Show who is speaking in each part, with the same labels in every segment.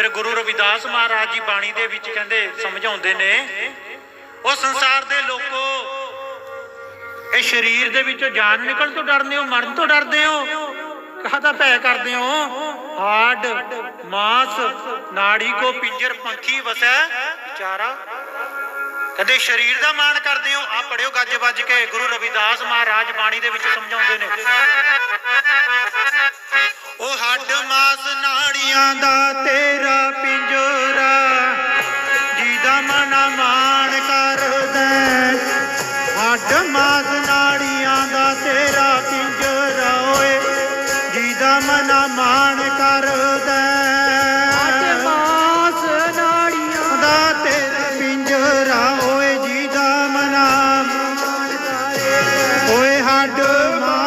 Speaker 1: ਫਿਰ ਗੁਰੂ ਰਵਿਦਾਸ ਮਹਾਰਾਜ ਜੀ ਬਾਣੀ ਦੇ ਵਿੱਚ ਕਹਿੰਦੇ, ਸਮਝਾਉਂਦੇ ਨੇ, ਉਹ ਸੰਸਾਰ ਦੇ ਲੋਕੋ, ਇਹ ਸਰੀਰ ਦੇ ਵਿੱਚੋਂ ਜਾਨ ਨਿਕਲਣ ਤੋਂ ਡਰਦੇ ਹੋ, ਮਰਨ ਤੋਂ ਡਰਦੇ ਹੋ? ਕਾਹਦਾ ਭੈ ਕਰਦੇ ਹੋ? ਹਾਡ, ਮਾਸ, ਨਾੜੀ ਕੋ ਪਿੰਜਰ, ਪੰਖੀ ਵਸੈ, ਵਿਚਾਰਾ। ਕਦੇ ਸਰੀਰ ਦਾ ਮਾਣ ਕਰਦੇ ਹੋ? ਆ ਪੜਿਓ ਗੱਜ ਵੱਜ ਕੇ, ਗੁਰੂ ਰਵਿਦਾਸ ਮਹਾਰਾਜ ਬਾਣੀ ਦੇ ਵਿੱਚ ਸਮਝਾਉਂਦੇ ਨੇ। ਉਹ ਹੱਡ, ਮਾਸ, ਨਾੜੀਆਂ ਦਾ ਤੇਰਾ ਮਾਸ ਨਾੜੀਆਂ ਦਾ ਤੇਰਾ ਪਿੰਜਰਾ ਓਏ ਜਿਹਦਾ ਮਨ ਮਾਣ ਕਰਦਾ।
Speaker 2: ਮਾਸ ਨਾੜੀਆਂ
Speaker 1: ਦਾ ਤੇਰਾ ਪਿੰਜਰਾ ਓਏ ਜਿਹਦਾ ਮਨ ਓਏ ਹੱਡ ਮਾਸ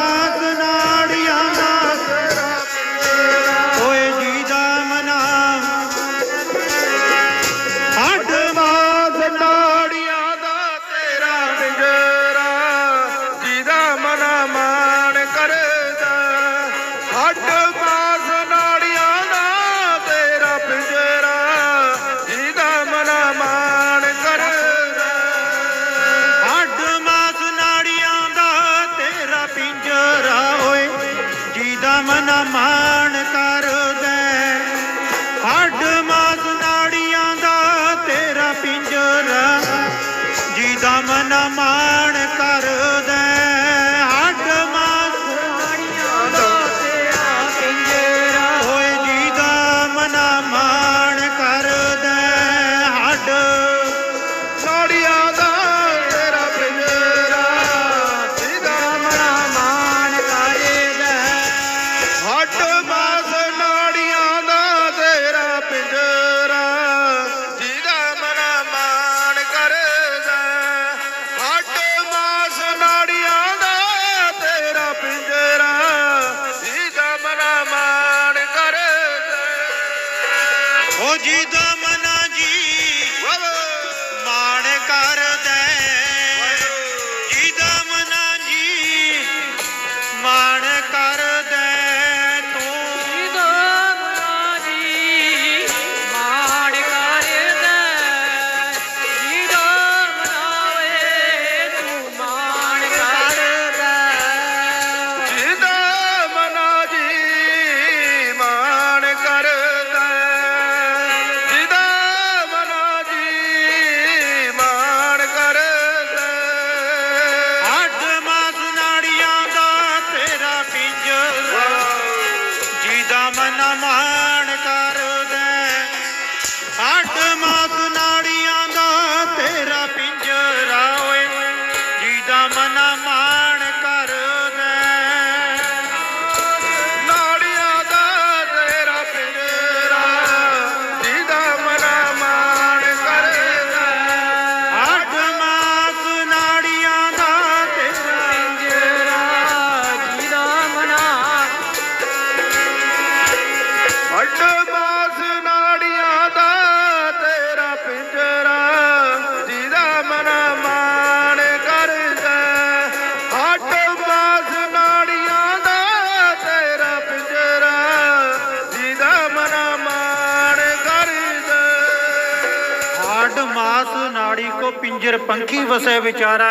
Speaker 3: ਮਾਣ ਕਰਦਾ। ਹੱਡ ਮਾਸ ਨਾੜੀਆਂ ਦਾ ਤੇਰਾ ਪਿੰਜਰਾ। ਜਿਹਦਾ ਮਨ ਮਾਣ
Speaker 1: ਮਾਣ ਹੱਡ ਮਾਸ ਨਾੜੀ ਕੋ ਪਿੰਜਰ ਪੰਖੀ ਵਸੈ ਵਿਚਾਰਾ।